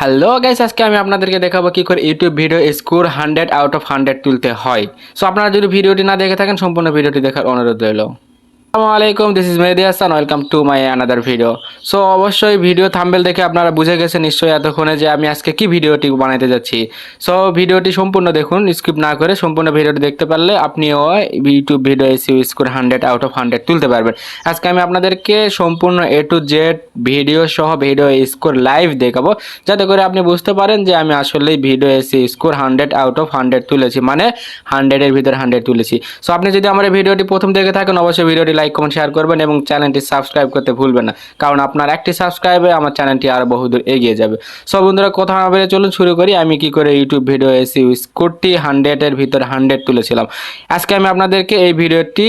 Hello guys আজকে আমি আপনাদেরকে দেখাবো কি করে YouTube video score hundred out of hundred তুলতে হয়। সো আপনারা যদি ভিডিওটি না দেখে থাকেন, সম্পূর্ণ ভিডিওটি দেখার অনুরোধ রইল। আলাইকুম this is Mehedi welcome to my another video so অবশ্যই ভিডিও থাম্বেল দেখে আপনারা বুঝে গেছেন নিশ্চয়ই এতক্ষণে যে আমি আজকে কি ভিডিওটি বানাতে যাচ্ছি। সো ভিডিওটি সম্পূর্ণ দেখুন স্কিপ না করে সম্পূর্ণ ভিডিওটি দেখতে পারলে আপনিও ইউটিউব ভিডিও এসে ইউজ করে হান্ড্রেড আউট অফ হান্ড্রেড তুলতে পারবেন। আজকে আমি আপনাদেরকে সম্পূর্ণ এ টু জেড ভিডিও সহ ভিডিও স্কোর লাইভ দেখাবো। যাতে করে আপনি বুঝতে পারেন যে আমি আসলে ভিডিও এসে score hundred out of hundred তুলেছি মানে হান্ড্রেডের ভিতরে হান্ড্রেড তুলেছি। সো আপনি যদি আমার ভিডিওটি প্রথম দেখে থাকেন, অবশ্যই ভিডিওটি লাইক কমেন্ট শেয়ার করবেন এবং চ্যানেলটি সাবস্ক্রাইব করতে ভুলবেন না। কারণ আপনার একটি সাবস্ক্রাইবে আমার চ্যানেলটি আরও বহুদূর এগিয়ে যাবে। সব বন্ধুরা, কথা না বলে চলুন শুরু করি। আমি কি করে ইউটিউব ভিডিও এসে স্কোরটি হান্ড্রেডের ভিতরে হান্ড্রেড তুলেছিলাম। আজকে আমি আপনাদেরকে এই ভিডিওটি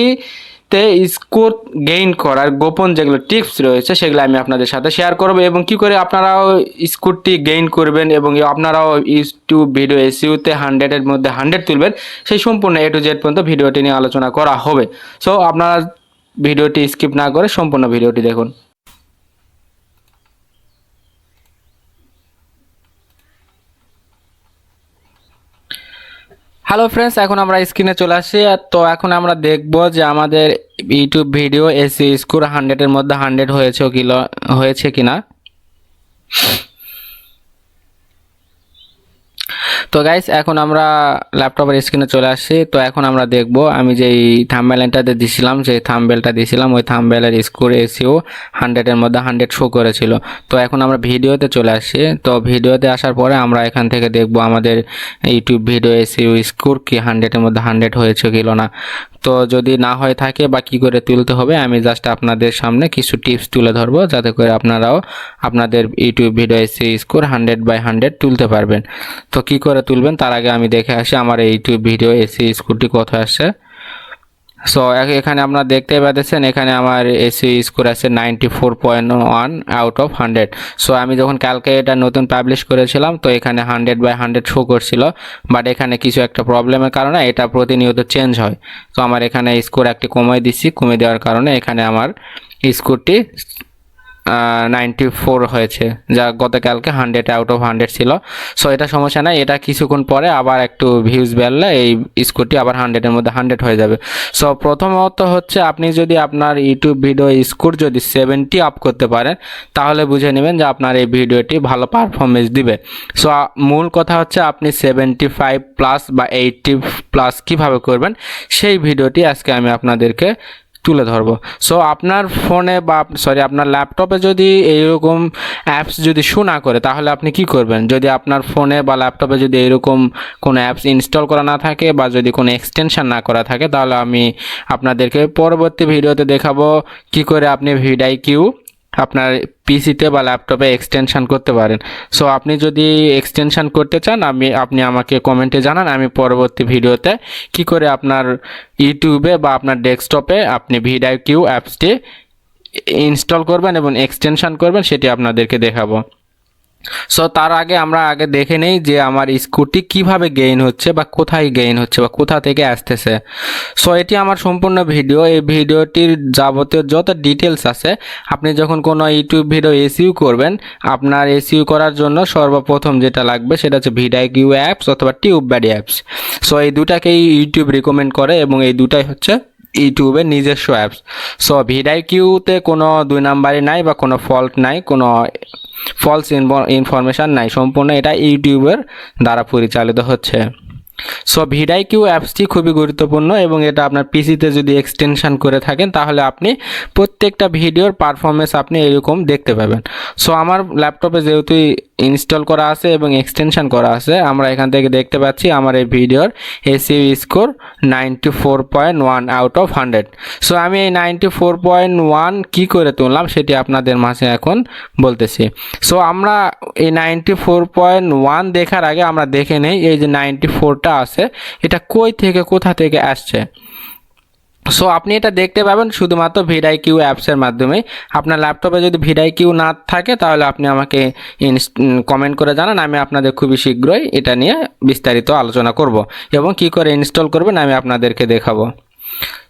তে স্কোর গেইন করার গোপন যেগুলো টিপস রয়েছে, সেগুলো আমি আপনাদের সাথে শেয়ার করব এবং কি করে আপনারাও স্কোরটি গেইন করবেন এবং আপনারাও ইউটিউব ভিডিও এসিউতে হান্ড্রেডের মধ্যে হান্ড্রেড তুলবেন, সেই সম্পূর্ণ এ টু জেড পর্যন্ত ভিডিওটি নিয়ে আলোচনা করা হবে। সো আপনারা ভিডিওটি স্কিপ না করে সম্পূর্ণ ভিডিওটি দেখুন। হ্যালো ফ্রেন্ডস, এখন আমরা স্ক্রিনে চলে আসি। তো এখন আমরা দেখব যে আমাদের ইউটিউব ভিডিও এসি স্কোর হান্ড্রেডের মধ্যে হান্ড্রেড হয়েছে কি হয়েছে কিনা। তো গাইস এখন আমরা ল্যাপটপের স্ক্রিনে চলে আসছি। তো এখন আমরা দেখব, আমি যেই থাম্বেলটাতে দিছিলাম সেই থাম্বেলটা দিছিলাম, ওই থাম্বেলের স্কোর এসিও হান্ড্রেডের মধ্যে হান্ড্রেড শো করেছিল। তো এখন আমরা ভিডিওতে চলে আসছি। তো ভিডিওতে আসার পরে আমরা এখান থেকে দেখব আমাদের ইউটিউব ভিডিও এসিও স্কোর কি হান্ড্রেডের মধ্যে হান্ড্রেড হয়েছে কিলো না। তো যদি না হয়ে থাকে বা কী করে তুলতে হবে, আমি জাস্ট আপনাদের সামনে কিছু টিপস তুলে ধরবো, যাতে করে আপনারাও আপনাদের ইউটিউব ভিডিও এসে স্কোর হান্ড্রেড বাই হান্ড্রেড তুলতে পারবেন। তো কী করে তুলবেন, তার আগে আমি দেখে আসি আমার ইউটিউব ভিডিও, এসি স্কোরটি কত আসছে। সো এখানে আপনারা দেখতে পাচ্ছেন, এখানে আমার এসি স্কোর আছে ninety four point one out of hundred so আমি যখন কালকে এটা নতুন পাবলিশ করেছিলাম, তো এখানে হান্ড্রেড বাই হান্ড্রেড শো করছিল। বাট এখানে কিছু একটা প্রবলেমের কারণে এটা প্রতিনিয়ত চেঞ্জ হয়। তো আমার এখানে স্কোর একটি কমিয়ে দিচ্ছি কমে দেওয়ার কারণে এখানে আমার স্কোরটি নাইনটি ফোর হয়েছে, যা গতকালকে হান্ড্রেড আউট অফ হান্ড্রেড ছিল। সো এটা সমস্যা নাই, এটা কিছুক্ষণ পরে আবার একটু ভিউজ বেরলে এই স্কোরটি আবার হান্ড্রেডের মধ্যে হান্ড্রেড হয়ে যাবে। সো প্রথমত হচ্ছে আপনি যদি আপনার ইউটিউব ভিডিও স্কোর যদি সেভেন্টি আপ করতে পারেন, তাহলে বুঝে নেবেন যে আপনার এই ভিডিওটি ভালো পারফরমেন্স দিবে। সো মূল কথা হচ্ছে আপনি সেভেন্টি ফাইভ প্লাস বা এইটটি প্লাস কীভাবে করবেন, সেই ভিডিওটি আজকে আমি আপনাদেরকে তুলে ধরবো। সো আপনার ফোনে বা সরি আপনার ল্যাপটপে যদি এইরকম অ্যাপস যদি শু না করে, তাহলে আপনি কি করবেন? যদি আপনার ফোনে বা ল্যাপটপে যদি এইরকম কোনো অ্যাপস ইনস্টল করা না থাকে বা যদি কোনো এক্সটেনশান না করা থাকে, তাহলে আমি আপনাদেরকে পরবর্তী ভিডিওতে দেখাবো কি করে আপনি ভিডাই কিউ আপনার পিসিতে বা ল্যাপটপে এক্সটেনশান করতে পারেন। সো আপনি যদি এক্সটেনশান করতে চান, আমি, আপনি আমাকে কমেন্টে জানান, আমি পরবর্তী ভিডিওতে কি করে আপনার ইউটিউবে বা আপনার ডেস্কটপে আপনি ভিডাইকিউ অ্যাপসটি ইনস্টল করবেন এবং এক্সটেনশান করবেন, সেটি আপনাদেরকে দেখাবো। সো তার আগে আমরা আগে দেখে নেই যে আমার স্কুটি কীভাবে গেইন হচ্ছে বা কোথায় গেইন হচ্ছে বা কোথা থেকে আসতেছে। সো এটি আমার সম্পূর্ণ ভিডিও। এই ভিডিওটির যাবতীয় যত ডিটেলস আছে, আপনি যখন কোনো ইউটিউব ভিডিও এসইউ করবেন, আপনার এসইউ করার জন্য সর্বপ্রথম যেটা লাগবে সেটা হচ্ছে ভিডাই কিউ অ্যাপস অথবা টিউব ব্যাডি অ্যাপস। সো এই দুটাকেই ইউটিউব রিকমেন্ড করে এবং এই দুটাই হচ্ছে ইউটিউবের নিজস্ব অ্যাপস। সো ভিডাই কিউতে কোনো দুই নাম্বারই নাই বা কোনো ফল্ট নাই, কোনো ফলস ইনফরমেশান নাই। সম্পূর্ণ এটা ইউটিউবের দ্বারা পরিচালিত হচ্ছে। সো ভিডাই কিউ অ্যাপসটি খুবই গুরুত্বপূর্ণ এবং এটা আপনার পিসিতে যদি এক্সটেনশান করে থাকেন, তাহলে আপনি প্রত্যেকটা ভিডিওর পারফরমেন্স আপনি এরকম দেখতে পাবেন। সো আমার ল্যাপটপে যেহেতু ইনস্টল করা আছে এবং এক্সটেনশন করা আছে। আমরা এখান থেকে দেখতে পাচ্ছি আমার এই ভিডিওর SEO score ninety four point one out of hundred. So আমি এই নাইনটি ফোর পয়েন্ট ওয়ান কী করে তুললাম সেটি আপনাদের মাঝে এখন বলতেছি। সো আমরা এই নাইনটি ফোর পয়েন্ট ওয়ান দেখার আগে আমরা দেখে নেই এই যে নাইনটি ফোরটা আছে, এটা কই থেকে, কোথা থেকে আসছে? সো আপনি এটা দেখতে পাবেন শুধুমাত্র ভিডাই কিউ অ্যাপসের মাধ্যমে। আপনার ল্যাপটপে যদি ভিডাই কিউ না থাকে, তাহলে আপনি আমাকে কমেন্ট করে জানান, আমি আপনাদের খুবই শীঘ্রই এটা নিয়ে বিস্তারিত আলোচনা করব এবং কি করে ইনস্টল করবেন, আমি আপনাদেরকে দেখাবো।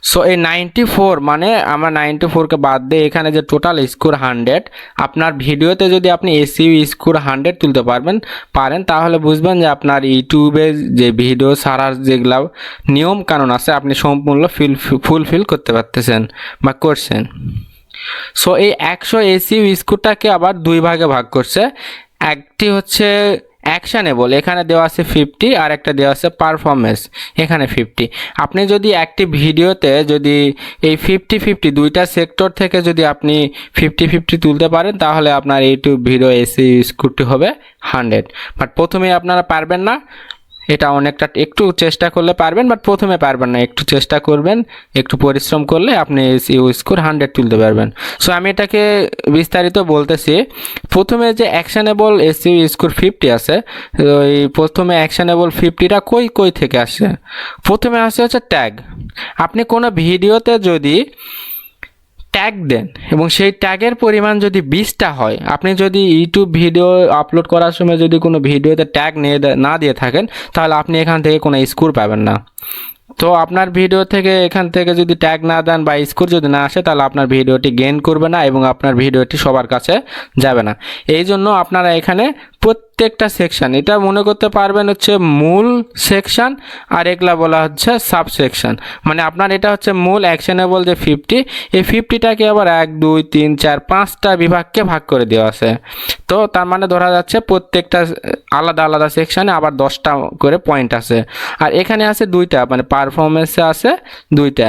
সো এই নাইনটি ফোর মানে আমরা নাইনটি ফোরকে বাদ দিয়ে এখানে যে টোটাল স্কোর হান্ড্রেড আপনার ভিডিওতে যদি আপনি এসিউ স্কোর হান্ড্রেড তুলতে পারবেন, পারেন, তাহলে বুঝবেন যে আপনার ইউটিউবে যে ভিডিও সারার যেগুলা নিয়ম কানুন আছে, আপনি সম্পূর্ণ ফিল ফুলফিল করতে পারতেছেন বা করছেন। সো এই একশো এসিউ স্কোরটাকে আবার দুই ভাগে ভাগ করছে। একটি হচ্ছে অ্যাকশানেবল এখানে দেওয়া আছে ফিফটি আর একটা দেওয়া আছে পারফরমেন্স এখানে ফিফটি আপনি যদি একটি ভিডিওতে যদি এই ফিফটি ফিফটি দুইটা সেক্টর থেকে যদি আপনি ফিফটি ফিফটি তুলতে পারেন, তাহলে আপনার ইউটিউব ভিডিও এসি স্কুটি হবে হান্ড্রেড বাট প্রথমে আপনারা পারবেন না এটা অনেকটা একটু চেষ্টা করলে পারবেন বাট প্রথমে পারবেন না। একটু চেষ্টা করবেন, একটু পরিশ্রম করলে আপনি ইউ স্কোর হান্ড্রেড তুলতে পারবেন। সো আমি এটাকে বিস্তারিত বলতেছি। প্রথমে যে অ্যাকশনেবল এসিউ স্কোর ফিফটি আছে ওই প্রথমে অ্যাকশানেবল ফিফটিটা কই কই থেকে আসে? প্রথমে আসে হচ্ছে ট্যাগ আপনি কোনো ভিডিওতে যদি ট্যাগ দেন। এবং সেই ট্যাগের পরিমাণ যদি বিশটা হয়, আপনি যদি ইউটিউব ভিডিও আপলোড করার সময় যদি কোনো ভিডিওতে ট্যাগ নিয়ে না দিয়ে থাকেন, তাহলে আপনি এখান থেকে কোনো স্কোর পাবেন না। তো আপনার ভিডিও থেকে এখান থেকে যদি ট্যাগ না দেন বা স্কোর যদি না আসে, তাহলে আপনার ভিডিওটি গেইন করবে না এবং আপনার ভিডিওটি সবার কাছে যাবে না। এই জন্য আপনারা এখানে প্রত্যেকটা সেকশন এটা মনে করতে পারবেন হচ্ছে মূল সেকশন আর এগুলা বলা হচ্ছে সাব সেকশন মানে আপনার এটা হচ্ছে মূল অ্যাকশনেবল যে ফিফটি এই ফিফটিটাকে আবার এক, দুই, তিন, চার, পাঁচটা বিভাগকে ভাগ করে দেওয়া আছে। তো তার মানে ধরা যাচ্ছে প্রত্যেকটা আলাদা আলাদা সেকশানে আবার দশটা করে পয়েন্ট আছে। আর এখানে আছে দুইটা মানে পারফরমেন্সে আছে দুইটা।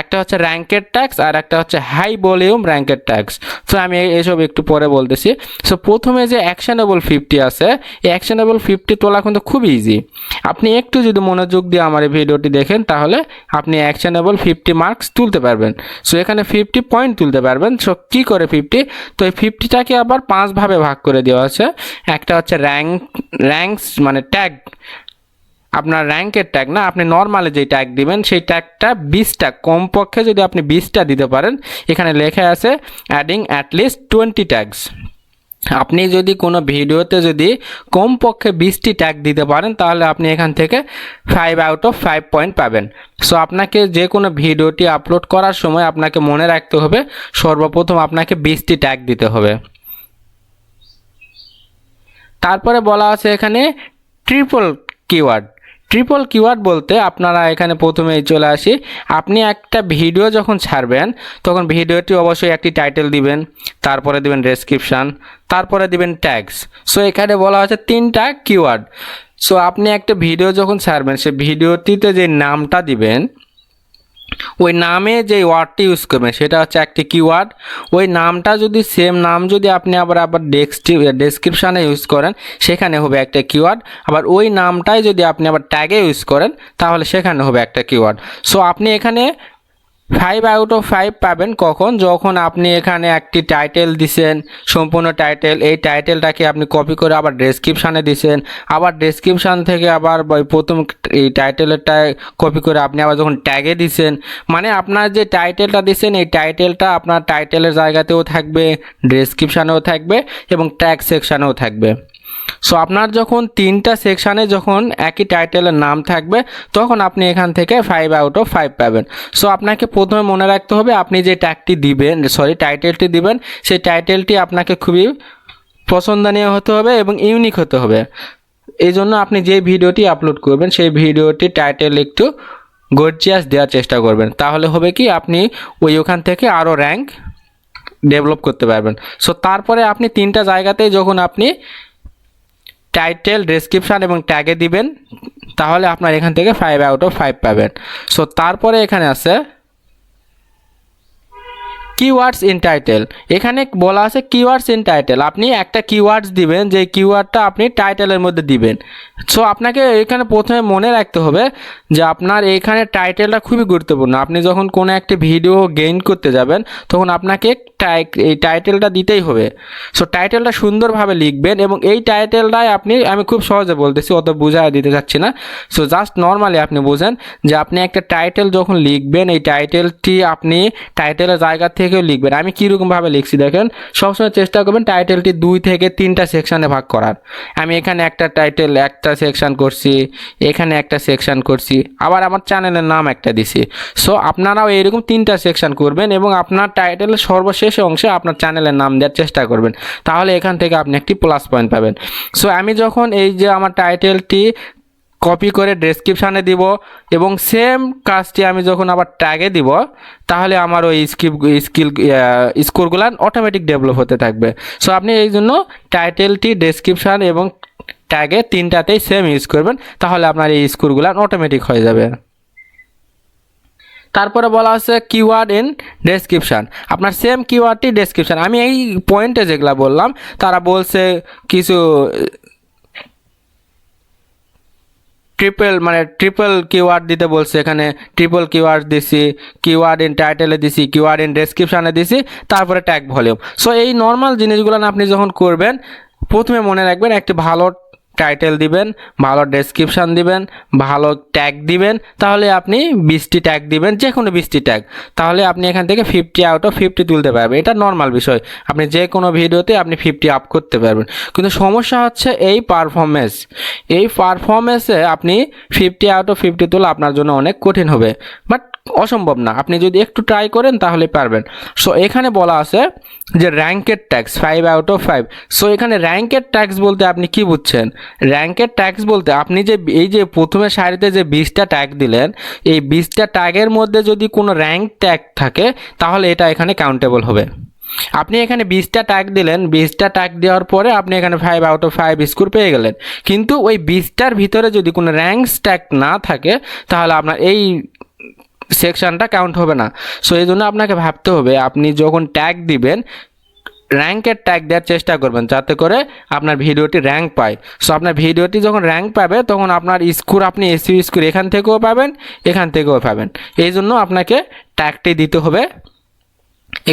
একটা হচ্ছে র্যাঙ্কের ট্যাক্স আর একটা হচ্ছে হাই ভলিউম র্যাঙ্কের ট্যাক্স সো আমি এসব একটু পরে বলতেছি। সো প্রথমে যে অ্যাকশনেবল ফিফটি আছে, এই অ্যাকশনেবল ফিফটি তোলা কিন্তু খুব ইজি আপনি একটু যদি মনোযোগ দিয়ে আমার এই ভিডিওটি দেখেন, তাহলে আপনি অ্যাকশনেবল ফিফটি মার্কস তুলতে পারবেন। সো এখানে ফিফটি পয়েন্ট তুলতে পারবেন। সো কী করে ফিফটি তো এই ফিফটিটাকে আবার পাঁচভাবে ভাগ করে দেওয়া আছে একটা হচ্ছে র্যাঙ্ক র্যাঙ্কস মানে ট্যাগ আপনার র্যাঙ্কের ট্যাগ না, আপনি নর্মালে যেই ট্যাগ দিবেন, সেই ট্যাগটা বিশটা, কমপক্ষে যদি আপনি বিশটা দিতে পারেন, এখানে লেখা আছে অ্যাডিং অ্যাটলিস্ট টোয়েন্টি ট্যাগস আপনি যদি কোনো ভিডিওতে যদি কমপক্ষে বিশটি ট্যাগ দিতে পারেন, তাহলে আপনি এখান থেকে five out of five point পাবেন। সো আপনাকে যে কোনো ভিডিওটি আপলোড করার সময় আপনাকে মনে রাখতে হবে, সর্বপ্রথম আপনাকে বিশটি ট্যাগ দিতে হবে। তারপরে বলা আছে এখানে ট্রিপল কিওয়ার্ড ট্রিপল কিওয়ার্ড বলতে আপনারা এখানে প্রথমেই চলে আসি। আপনি একটা ভিডিও যখন ছাড়বেন, তখন ভিডিওটি অবশ্যই একটি টাইটেল দিবেন, তারপরে দিবেন ডেসক্রিপশান তারপরে দিবেন ট্যাগস সো এখানে বলা হচ্ছে তিনটা কিওয়ার্ড সো আপনি একটা ভিডিও যখন ছাড়বেন, সে ভিডিওটিতে যে নামটা দিবেন ওই নামে যে ওয়ার্ডটি ইউজ করবেন, সেটা হচ্ছে একটি কিওয়ার্ড ওই নামটা যদি সেম নাম যদি আপনি আবার আবার ডেসক্রিপশানে ইউজ করেন, সেখানে হবে একটা কিওয়ার্ড আবার ওই নামটাই যদি আপনি আবার ট্যাগে ইউজ করেন, তাহলে সেখানে হবে একটা কিওয়ার্ড সো আপনি এখানে ফাইভ আউট অফ ফাইভ পাবেন কখন? যখন আপনি এখানে একটি টাইটেল দিছেন, সম্পূর্ণ টাইটেল এই টাইটেলটাকে আপনি কপি করে আবার ডেসক্রিপশানে দিছেন। আবার ডেসক্রিপশান থেকে আবার প্রথম এই টাইটেলেরটা কপি করে আপনি আবার যখন ট্যাগে দিছেন মানে আপনার যে টাইটেলটা দিছেন, এই টাইটেলটা আপনার টাইটেলের জায়গাতেও থাকবে ডেসক্রিপশানেও থাকবে এবং ট্যাগ সেকশানেও থাকবে। সো আপনার যখন তিনটা সেকশানে যখন একই টাইটেলের নাম থাকবে, তখন আপনি এখান থেকে ফাইভ আউট অফ ফাইভ পাবেন। সো আপনাকে প্রথমে মনে রাখতে হবে, আপনি যে ট্যাগটি দিবেন সরি টাইটেলটি দিবেন, সেই টাইটেলটি আপনাকে খুবই পছন্দনীয় হতে হবে এবং ইউনিক হতে হবে। এই জন্য আপনি যে ভিডিওটি আপলোড করবেন, সেই ভিডিওটি টাইটেল একটু গর্জিয়াস দেওয়ার চেষ্টা করবেন। তাহলে হবে কি, আপনি ওই ওখান থেকে আরও র্যাঙ্ক ডেভেলপ করতে পারবেন। সো তারপরে আপনি তিনটা জায়গাতেই যখন আপনি টাইটেল ডেসক্রিপশান এবং ট্যাগে দিবেন, তাহলে আপনার এখান থেকে ফাইভ আউট অফ ফাইভ পাবেন। সো তারপরে এখানে আছে কিওয়ার্ডস ইন টাইটেল এখানে বলা আছে কিওয়ার্ডস ইন টাইটেল আপনি একটা কিওয়ার্ডস দিবেন, যে কিওয়ার্ডটা আপনি টাইটেলের মধ্যে দিবেন। সো আপনাকে এখানে প্রথমে মনে রাখতে হবে যে আপনার এখানে টাইটেলটা খুবই গুরুত্বপূর্ণ। আপনি যখন কোনো একটি ভিডিও গেইন করতে যাবেন, তখন আপনাকে টাই- এই টাইটেলটা দিতেই হবে। সো টাইটেলটা সুন্দরভাবে লিখবেন এবং এই টাইটেলটাই আপনি, আমি খুব সহজে বলতেছি, অত বুঝায় দিতে চাচ্ছি না। সো জাস্ট নর্মালি আপনি বোঝেন যে আপনি একটা টাইটেল যখন লিখবেন, এই টাইটেলটি আপনি টাইটেলের জায়গা থেকেও লিখবেন। আমি কীরকমভাবে লিখছি দেখেন, সবসময় চেষ্টা করবেন টাইটেলটি দুই থেকে তিনটা সেকশানে ভাগ করার। আমি এখানে একটা টাইটেল একটা সেকশন করছি, এখানে একটা সেকশন করছি, আবার আমার চ্যানেলের নাম একটা দিছি। সো আপনারাও এরকম তিনটা সেকশান করবেন এবং আপনার টাইটেলের সর্বশেষ অংশে আপনার চ্যানেলের নাম দেওয়ার চেষ্টা করবেন। তাহলে এখান থেকে আপনি একটি প্লাস পয়েন্ট পাবেন। সো আমি যখন এই যে আমার টাইটেলটি কপি করে ডেসক্রিপশানে দিব এবং সেম কাজটি আমি যখন আবার ট্যাগে দিব, তাহলে আমার ওই স্কিপ স্কিল স্কোরগুলো অটোমেটিক ডেভেলপ হতে থাকবে। সো আপনি এই জন্য টাইটেলটি ডেসক্রিপশান এবং ট্যাগে তিনটাতেই সেম ইউজ করবেন, তাহলে আপনার এই স্কোরগুলো অটোমেটিক হয়ে যাবে। তারপরে বলা আছে কিওয়ার্ড ইন ডেসক্রিপশান আপনার সেম কিওয়ার্ডটি ডেসক্রিপশান আমি এই পয়েন্টে যেগুলো বললাম, তারা বলছে কিছু ট্রিপল মানে ট্রিপল কিওয়ার্ড দিতে বলছে এখানে। ট্রিপল কিওয়ার্ড দিছি কিওয়ার্ড ইন টাইটেলে দিছি কিওয়ার্ড ইন ডেসক্রিপশানে দিছি, তারপরে ট্যাগ ভলিউম সো এই নর্মাল জিনিসগুলো আপনি যখন করবেন, প্রথমে মনে রাখবেন একটি ভালো টাইটেল দিবেন, ভালো ডেসক্রিপশান দিবেন, ভালো ট্যাগ দিবেন, তাহলে আপনি বিশটি ট্যাগ দিবেন যে কোনো বিশটি ট্যাগ তাহলে আপনি এখান থেকে ফিফটি আউট অফ ফিফটি তুলতে পারবেন। এটা নর্মাল বিষয়। আপনি যে কোনো ভিডিওতে আপনি ফিফটি আপ করতে পারবেন। কিন্তু সমস্যা হচ্ছে এই পারফরমেন্স এই পারফরমেন্সে আপনি ফিফটি আউট অফ ফিফটি তোলা আপনার জন্য অনেক কঠিন হবে। বাট অসম্ভব না। আপনি যদি একটু ট্রাই করেন তাহলে পারবেন। সো এখানে বলা আছে যে র্যাঙ্কের tags five out of five so এখানে র্যাঙ্কের ট্যাক্স বলতে আপনি কি বুঝছেন? র্যাঙ্কের ট্যাক্স বলতে আপনি যে এই যে প্রথমে সারিতে যে বিশটা ট্যাগ দিলেন, এই বিশটা ট্যাগের মধ্যে যদি কোনো র্যাঙ্ক ট্যাগ থাকে, তাহলে এটা এখানে কাউন্টেবল হবে। আপনি এখানে বিশটা ট্যাগ দিলেন বিশটা ট্যাগ দেওয়ার পরে আপনি এখানে five out of five score পেয়ে গেলেন। কিন্তু ওই বিশটার ভিতরে যদি কোনো র্যাঙ্কস ট্যাগ না থাকে, তাহলে আপনার এই সেকশনটা কাউন্ট হবে না। সো এই জন্য আপনাকে ভাবতে হবে, আপনি যখন ট্যাগ দিবেন র্যাঙ্কের ট্যাগ দেওয়ার চেষ্টা করবেন যাতে করে আপনার ভিডিওটি র্যাঙ্ক পায়। সো আপনার ভিডিওটি যখন র্যাঙ্ক পাবে, তখন আপনার স্কোর আপনি এসিও স্কোর এখান থেকেও পাবেন, এখান থেকেও পাবেন। এই জন্য আপনাকে ট্যাগটি দিতে হবে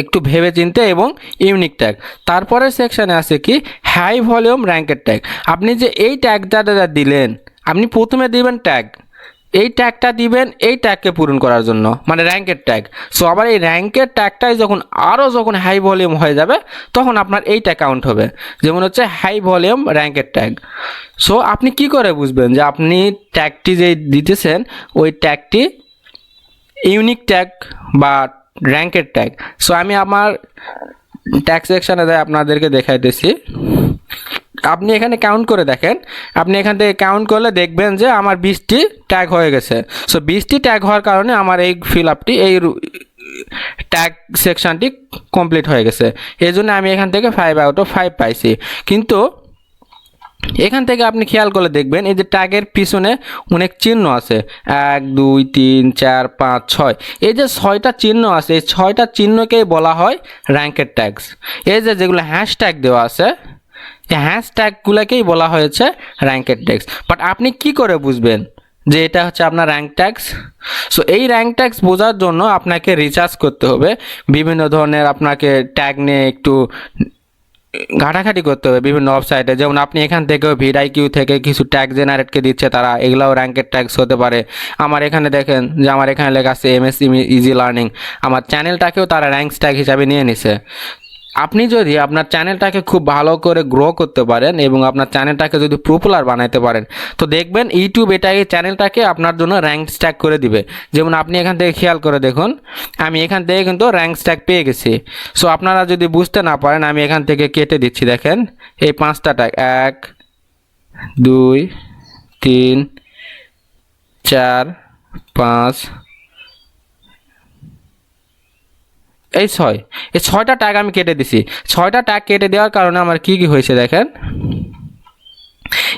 একটু ভেবে চিনতে এবং ইউনিক ট্যাগ তারপরে সেকশানে আছে কি? হাই ভলিউম র্যাঙ্কের ট্যাগ আপনি যে এই ট্যাগটা দিলেন, আপনি প্রথমে দিবেন ট্যাগ এই ট্যাগটা দিবেন, এই ট্যাগকে পূরণ করার জন্য মানে র্যাঙ্কের ট্যাগ সো আবার এই র্যাঙ্কের ট্যাগটাই যখন, আরও যখন হাই ভলিউম হয়ে যাবে, তখন আপনার এইটা কাউন্ট হবে। যেমন হচ্ছে হাই ভলিউম র্যাঙ্কের ট্যাগ সো আপনি কি করে বুঝবেন যে আপনি ট্যাগটি যে দিতেছেন, ওই ট্যাগটি ইউনিক ট্যাগ বা র্যাঙ্কের ট্যাগ সো আমি আমার ট্যাগ সেকশানে আপনাদেরকে দেখাইতেছি। আপনি এখানে কাউন্ট করে দেখেন। আপনি এখান থেকে কাউন্ট করলে দেখবেন যে আমার বিশটি ট্যাগ হয়ে গেছে। সো বিশটি ট্যাগ হওয়ার কারণে আমার এই ফিল আপটি এই ট্যাগ সেকশনটি কমপ্লিট হয়ে গেছে। এই জন্য আমি এখান থেকে ফাইভ আউট অফ ফাইভ পাইছি। কিন্তু এখান থেকে আপনি খেয়াল করে দেখবেন, এই যে ট্যাগের পিছনে অনেক চিহ্ন আছে। এক, দুই, তিন, চার, পাঁচ, ছয়। এই যে ছয়টা চিহ্ন আছে, এই ছয়টা চিহ্নকেই বলা হয় র্যাঙ্কের ট্যাগস এই যে যেগুলো হ্যাশট্যাগ দেওয়া আছে এই হ্যাশট্যাগুলোকেই বলা হয়েছে র্যাঙ্কের ট্যাক্স বাট আপনি কি করে বুঝবেন যে এটা হচ্ছে আপনার র্যাঙ্ক ট্যাক্স সো এই র্যাঙ্ক ট্যাক্স বোঝার জন্য আপনাকে রিচার্জ করতে হবে। বিভিন্ন ধরনের আপনাকে ট্যাগ নিয়ে একটু ঘাটাঘাটি করতে হবে বিভিন্ন ওয়েবসাইটে যেমন আপনি এখান থেকেও ভিডাই কিউ থেকে কিছু ট্যাগ জেনারেটকে দিচ্ছে তারা, এগুলাও র্যাঙ্কের ট্যাক্স হতে পারে। আমার এখানে দেখেন যে আমার এখানে লেখা আছে এমএসসি ইজি লার্নিং আমার চ্যানেলটাকেও তারা র্যাঙ্কস ট্যাগ হিসাবে নিয়ে নিছে। আপনি যদি আপনার চ্যানেলটাকে খুব ভালো করে গ্রো করতে পারেন এবং আপনার চ্যানেলটাকে যদি পপুলার বানাইতে পারেন, তো দেখবেন ইউটিউব এটা এই চ্যানেলটাকে আপনার জন্য র্যাঙ্ক স্ট্যাক করে দিবে। যেমন আপনি এখান থেকে খেয়াল করে দেখুন, আমি এখান থেকে কিন্তু র্যাঙ্ক স্ট্যাক পেয়ে গেছি। সো আপনারা যদি বুঝতে না পারেন, আমি এখান থেকে কেটে দিচ্ছি, দেখেন, এই পাঁচটা ট্যাগ এক, দুই, তিন, চার, পাঁচ এই ছয়। এই ছয়টা ট্যাগ আমি কেটে দিছি। ছয়টা ট্যাগ কেটে দেওয়ার কারণে আমার কি কি হয়েছে দেখেন।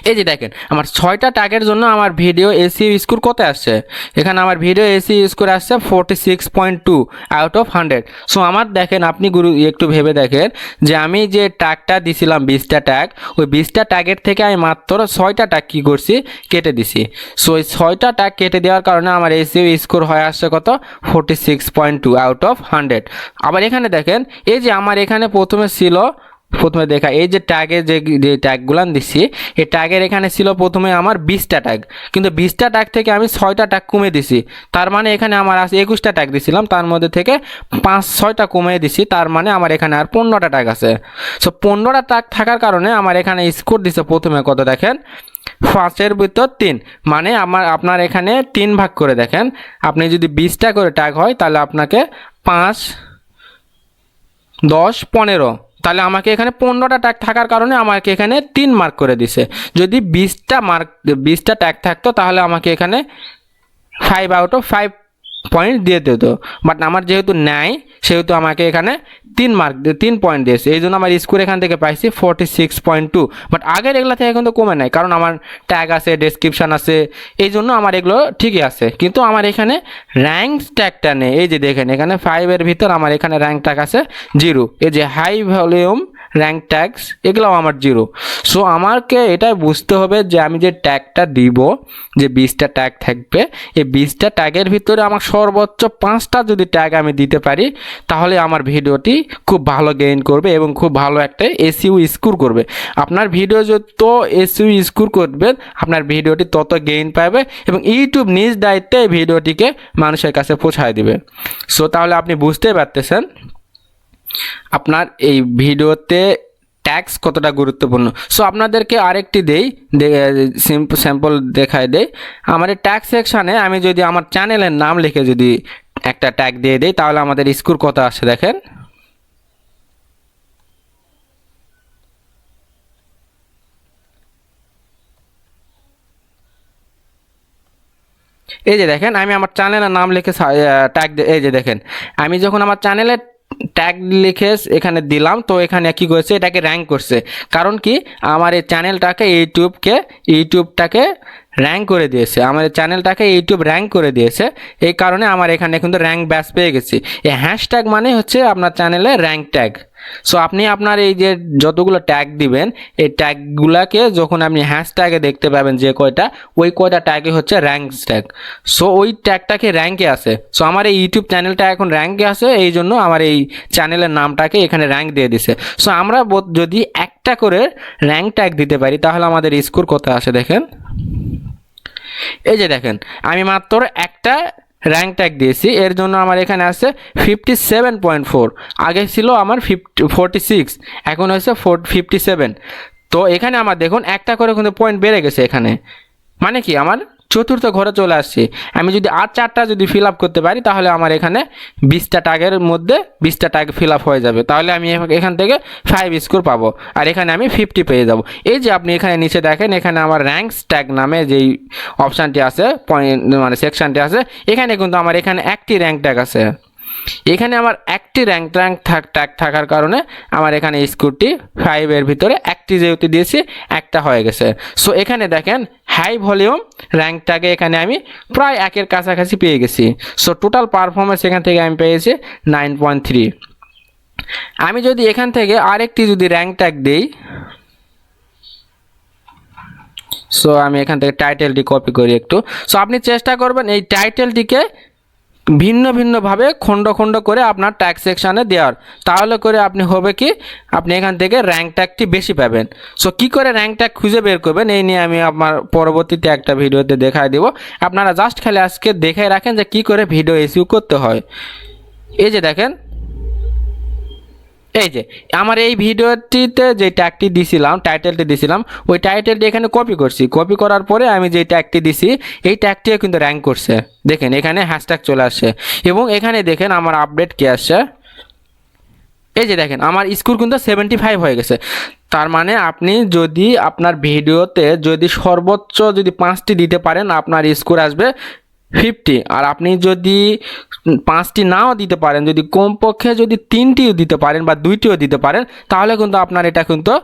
এই যে দেখেন, আমার ছয়টা ট্যাগের জন্য আমার ভিডিও এসি স্কোর কত আসছে? এখানে আমার ভিডিও এসি স্কোর আসছে forty six point two out of hundred so আমার দেখেন, আপনি গুরু, একটু ভেবে দেখেন যে আমি যে ট্যাগটা দিছিলাম, বিশটা ট্যাগ ওই বিশটা ট্যাগের থেকে আমি মাত্র ছয়টা ট্যাগ কী করছি? কেটে দিছি। সো ওই ছয়টা ট্যাগ কেটে দেওয়ার কারণে আমার এসিও স্কোর হয়ে আসছে কত? Forty six point two out of hundred আবার এখানে দেখেন, এই যে আমার এখানে প্রথমে ছিল প্রথমে দেখা, এই যে ট্যাগে যে যে ট্যাগগুলান দিচ্ছি এই ট্যাগের এখানে ছিল প্রথমে আমার বিশটা ট্যাগ কিন্তু বিশটা ট্যাগ থেকে আমি ছয়টা ট্যাগ কমে দিছি। তার মানে এখানে আমার আছে একুশটা ট্যাগ দিছিলাম, তার মধ্যে থেকে পাঁচ, ছয়টা কমিয়ে দিছি, তার মানে আমার এখানে আর পনেরোটা ট্যাগ আছে। সো পনেরোটা ট্যাগ থাকার কারণে আমার এখানে স্কোর দিছে প্রথমে কত দেখেন? পাঁচের ভিতর তিন মানে আমার, আপনার এখানে তিন ভাগ করে দেখেন। আপনি যদি বিশটা করে ট্যাগ হয়, তাহলে আপনাকে পাঁচ, দশ, পনেরো তাহলে আমাকে এখানে পনেরোটা ট্যাগ থাকার কারণে আমাকে এখানে তিন মার্ক করে দিছে। যদি বিশটা মার্ক বিশটা ট্যাগ থাকতো তাহলে আমাকে এখানে five out of five point দিয়ে দিত। বাট আমার যেহেতু নেয় সেহেতু আমাকে এখানে তিন মার্ক তিন পয়েন্ট দিয়েছে। এই জন্য আমার স্কোর এখান থেকে পাইছি forty six point two but আগের এগুলো থেকে কিন্তু কমে নাই, কারণ আমার ট্যাগ আছে ডেসক্রিপশান আছে এই জন্য আমার এগুলো ঠিকই আছে। কিন্তু আমার এখানে র্যাঙ্ক ট্যাগটা নেই। এই যে দেখেন, এখানে ফাইভের ভিতর আমার এখানে র্যাঙ্ক ট্যাগ আছে জিরো এই যে হাই ভলিউম র্যাঙ্ক ট্যাক্স এগুলোও আমার জিরো সো আমাকে এটাই বুঝতে হবে যে আমি যে ট্যাগটা দিব, যে বিশটা ট্যাগ থাকবে, এই বিশটা ট্যাগের ভিতরে আমার সর্বোচ্চ পাঁচটা যদি ট্যাগ আমি দিতে পারি, তাহলে আমার ভিডিওটি খুব ভালো গেইন করবে এবং খুব ভালো একটা এসইউ স্কোর করবে। আপনার ভিডিও যত এসইউ স্কোর করবে, আপনার ভিডিওটি তত গেইন পাবে এবং ইউটিউব নিজ দায়িত্বে এই ভিডিওটিকে মানুষের কাছে পৌঁছায় দিবে। সো তাহলে আপনি বুঝতেই পারতেছেন আপনার এই ভিডিওতে ট্যাক্স কতটা গুরুত্বপূর্ণ? সো আপনাদেরকে আরেকটি দেই স্যাম্পল দেখায় দেই। আমার ট্যাক্স সেকশানে আমি যদি আমার চ্যানেলের নাম লিখে যদি একটা ট্যাগ দিয়ে দিই, তাহলে আমাদের স্কোর কত আসে দেখেন? এই যে দেখেন, আমি আমার চ্যানেলের নাম লিখে ট্যাগ এই যে দেখেন। আমি যখন আমার চ্যানেলের ট্যাগ লিখে এখানে দিলাম, তো এখানে কি করছে? এটাকে র্যাঙ্ক করছে। কারণ কি? আমার এই চ্যানেলটাকে ইউটিউবকে ইউটিউবটাকে র্যাঙ্ক করে দিয়েছে। আমার চ্যানেলটাকে ইউটিউব র্যাঙ্ক করে দিয়েছে। এই কারণে আমার এখানে কিন্তু র্যাঙ্ক ব্যাস পেয়ে গেছি। এই হ্যাশট্যাগ মানে হচ্ছে আপনার চ্যানেলে র্যাঙ্ক ট্যাগ সো আপনি আপনার এই যে যতগুলো ট্যাগ দিবেন, এই ট্যাগগুলোকে যখন আপনি হ্যাশট্যাগে দেখতে পাবেন যে কয়টা, ওই কয়টা ট্যাগে হচ্ছে র্যাঙ্ক ট্যাগ সো ওই ট্যাগটাকে র্যাঙ্কে আসে সো আমার এই ইউটিউব চ্যানেলটা এখন র্যাঙ্কে আসে এই জন্য আমার এই চ্যানেলের নামটাকে এখানে র্যাঙ্ক দিয়ে দিছে। সো আমরা যদি একটা করে র্যাঙ্ক ট্যাগ দিতে পারি, তাহলে আমাদের স্কোর কত আসে দেখেন? এই যে দেখেন, আমি মাত্র একটা র্যাঙ্ক ট্যাগ দিয়েছি। এর জন্য আমার এখানে আছে ফিফটি সেভেন পয়েন্ট ফোর আগে ছিল আমার ফিফটি ফোরটি সিক্স এখন হয়েছে ফোর ফিফটি সেভেন তো এখানে আমার দেখুন, একটা করে কিন্তু পয়েন্ট বেড়ে গেছে এখানে। মানে কি, আমার চতুর্থ ঘরে চলে আসছি। আমি যদি আর চারটা যদি ফিল আপ করতে পারি, তাহলে আমার এখানে বিশটা টাগের মধ্যে বিশটা টাগ ফিল আপ হয়ে যাবে। তাহলে আমি এখান থেকে ফাইভ স্কোর পাবো। আর এখানে আমি ফিফটি পেয়ে যাব। এই যে আপনি এখানে নিচে দেখেন, এখানে আমার র্যাঙ্কস ট্যাগ নামে যেই অপশানটি আছে পয়েন্ট মানে সেকশানটি আছে, এখানে কিন্তু আমার এখানে একটি র্যাঙ্ক ট্যাগ আছে। এখানে আমার একটি র্যাঙ্ক ট্যাঙ্ক থাক ট্যাগ থাকার কারণে আমার এখানে স্কোরটি ফাইভের ভিতরে একটি যেহেতু দিয়েছি, একটা হয়ে গেছে। সো এখানে দেখেন হাই ভলিউম র্যাঙ্ক ট্যাগে এখানে আমি প্রায় একের কাছাকাছি পেয়ে গেছি। সো টোটাল পারফরমেন্স এখান থেকে আমি পেয়েছি নাইন পয়েন্ট থ্রি আমি যদি এখান থেকে আরেকটি যদি র্যাঙ্ক ট্যাগ দিই সো আমি এখান থেকে টাইটেলটি কপি করি একটু। সো আপনি চেষ্টা করবেন এই টাইটেলটিকে ভিন্ন ভিন্নভাবে খণ্ড খণ্ড করে আপনার ট্যাগ সেকশানে দেওয়ার। তাহলে করে আপনি হবে কি? আপনি এখান থেকে র্যাঙ্ক ট্যাগটি বেশি পাবেন। সো কী করে র্যাঙ্ক ট্যাগ খুঁজে বের করবেন? এই নিয়ে আমি আমার পরবর্তীতে একটা ভিডিওতে দেখায় দেব। আপনারা জাস্ট খালি আজকে দেখে রাখেন যে কি করে ভিডিও ইস্যু করতে হয়। এই যে দেখেন এই যে, আমার এই ভিডিওটিতে যে ট্যাগটি দিছিলাম টাইটেলটি দিছিলাম, ওই টাইটেলটি এখানে কপি করছি। কপি করার পরে আমি যে ট্যাগটি দিছি, এই ট্যাগটিও কিন্তু র্যাঙ্ক করছে। দেখেন, এখানে হ্যাশট্যাগ চলে আসছে। এবং এখানে দেখেন, আমার আপডেট কি আসছে? এই যে দেখেন, আমার স্কোর কিন্তু সেভেন্টি ফাইভ হয়ে গেছে। তার মানে আপনি যদি আপনার ভিডিওতে যদি সর্বোচ্চ যদি পাঁচটি দিতে পারেন, আপনার স্কোর আসবে ফিফটি আর আপনি যদি পাঁচটি নাও দিতে পারেন, যদি কমপক্ষে যদি তিনটিও দিতে পারেন বা দুইটিও দিতে পারেন, তাহলে কিন্তু আপনার এটা কিন্তু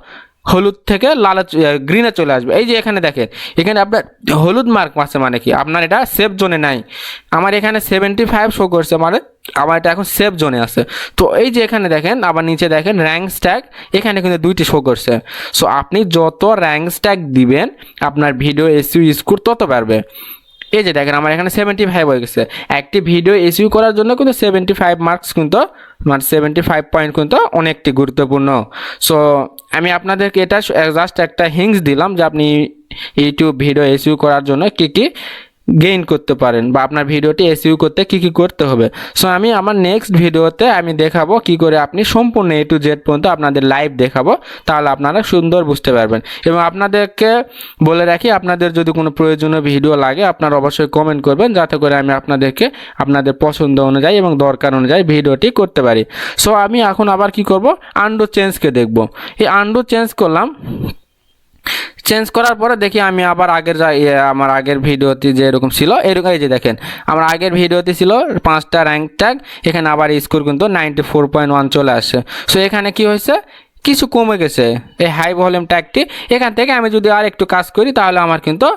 হলুদ থেকে লালে গ্রিনে চলে আসবে। এই যে এখানে দেখেন, এখানে আপনার হলুদ মার্ক আছে মানে কি? আপনার এটা সেফ জোনে নাই। আমার এখানে সেভেন্টি ফাইভ শো করছে মানে আমার এটা এখন সেফ জোনে আছে। তো এই যে এখানে দেখেন, আবার নিচে দেখেন র্যাঙ্ক স্ট্যাগ এখানে কিন্তু দুইটি শো করছে। সো আপনি যত র্যাঙ্ক স্ট্যাগ দিবেন, আপনার ভিডিও এসইউ স্কোর তত বাড়বে। এই যে দেখেন, আমার এখানে সেভেন্টি ফাইভ হয়ে গেছে। একটি ভিডিও এসিউ করার জন্য কিন্তু সেভেন্টি ফাইভ মার্কস কিন্তু মানে সেভেন্টি ফাইভ পয়েন্ট কিন্তু অনেকটি গুরুত্বপূর্ণ। সো আমি আপনাদেরকে এটা জাস্ট একটা হিংস দিলাম যে আপনি ইউটিউব ভিডিও এসিউ করার জন্য কী কী গেইন করতে পারেন বা আপনার ভিডিওটি এসইউ করতে কি কি করতে হবে। সো আমি আমার নেক্সট ভিডিওতে আমি দেখাবো কি করে আপনি সম্পূর্ণ এ টু জেড পর্যন্ত আপনাদের লাইভ দেখাবো, তাহলে আপনারা সুন্দর বুঝতে পারবেন। এবং আপনাদেরকে বলে রাখি, আপনাদের যদি কোনো প্রয়োজনীয় ভিডিও লাগে, আপনারা অবশ্যই কমেন্ট করবেন, যাতে করে আমি আপনাদেরকে আপনাদের পছন্দ অনুযায়ী এবং দরকার অনুযায়ী ভিডিওটি করতে পারি। সো আমি এখন আবার কি করব? আন্ডো চেঞ্জকে দেখব। এই আন্ডো চেঞ্জ করলাম চেঞ্জ করার পরে দেখি আমি আবার আগের ইয়ে, আমার আগের ভিডিওতে যে এরকম ছিল এরকম এই যে দেখেন আমার আগের ভিডিওতে ছিল পাঁচটা র্যাঙ্ক ট্যাগ এখানে আবার স্কোর কিন্তু নাইনটি ফোর পয়েন্ট ওয়ান চলে আসছে সো এখানে কি হয়েছে? কিছু কমে গেছে। এই হাই ভলিউম ট্যাগটি এখান থেকে আমি যদি আর একটু কাজ করি তাহলে আমার কিন্তু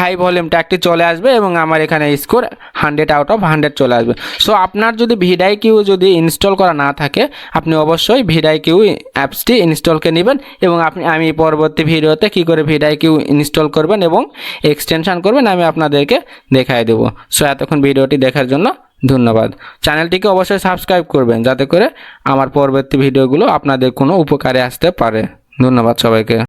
হাই ভলিউম ট্যাগটি চলে আসবে এবং আমার এখানে score hundred out of hundred চলে আসবে। সো আপনার যদি ভিডাই কিউ যদি ইনস্টল করা না থাকে, আপনি অবশ্যই ভিডাই কিউ অ্যাপসটি ইনস্টলকে নেবেন এবং আপনি, আমি পরবর্তী ভিডিওতে কী করে ভিডাই কিউ ইনস্টল করবেন এবং এক্সটেনশন করবেন, আমি আপনাদেরকে দেখাই দেবো। সো এতক্ষণ ভিডিওটি দেখার জন্য ধন্যবাদ। চ্যানেলটিকে অবশ্যই সাবস্ক্রাইব করবেন যাতে করে আমার পরবর্তী ভিডিওগুলো আপনাদের কোনো উপকারে আসতে পারে। ধন্যবাদ সবাইকে।